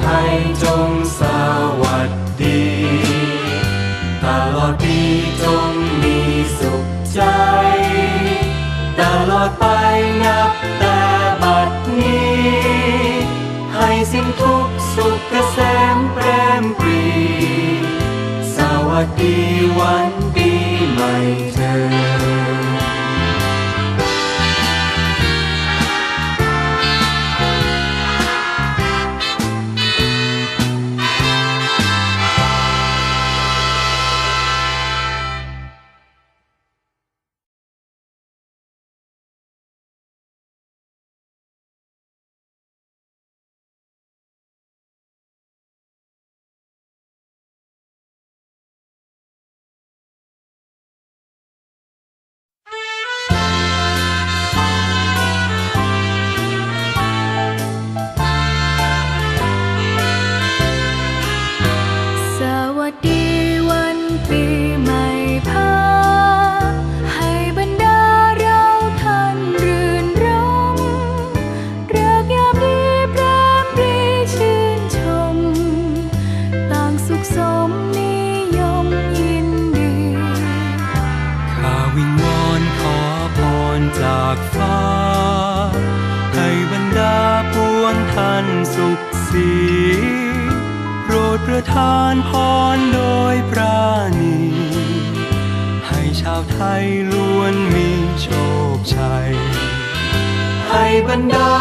ไทยจงสว สีโปรดประทานพรโดยปราณีให้ชาวไทยล้วนมีโชคชัยให้บรรดา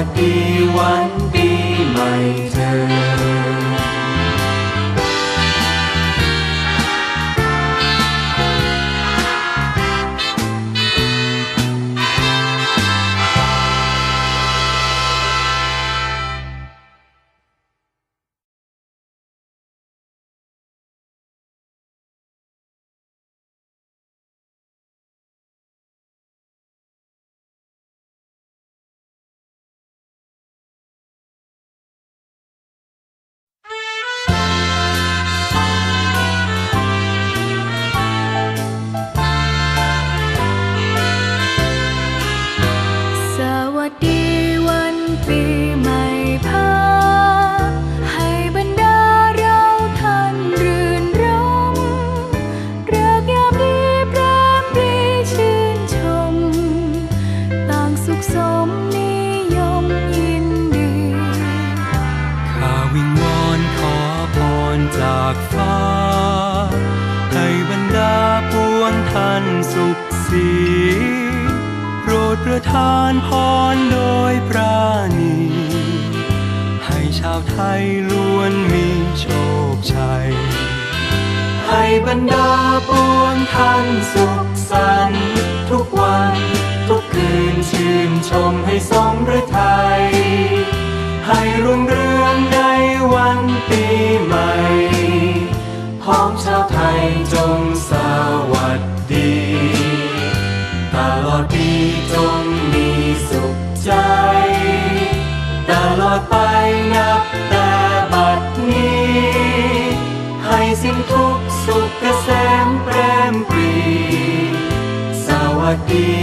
สวัสดีวัน สุขสมนิยมยินดี ข้าวิงวอนขอพรจากฟ้า ให้บรรดาปวงท่านสุขสีโปรดประทานพรโดยปราณี ให้ชาวไทยล้วนมีโชคชัย ให้บรรดาปวงท่านสุขสันต์ทุกวันทุกคืนชื่น ชมให้สมฤทัยให้รุ่งเรืองในวันปีใหม่ พร้อมชาวไทยจงสวัสดี ตลอดปีจงมีสุขใจ ตลอดไปนับแต่บัดนี้ ให้สิ้นทุกสุขเกษมเปรมปรี สวัสดี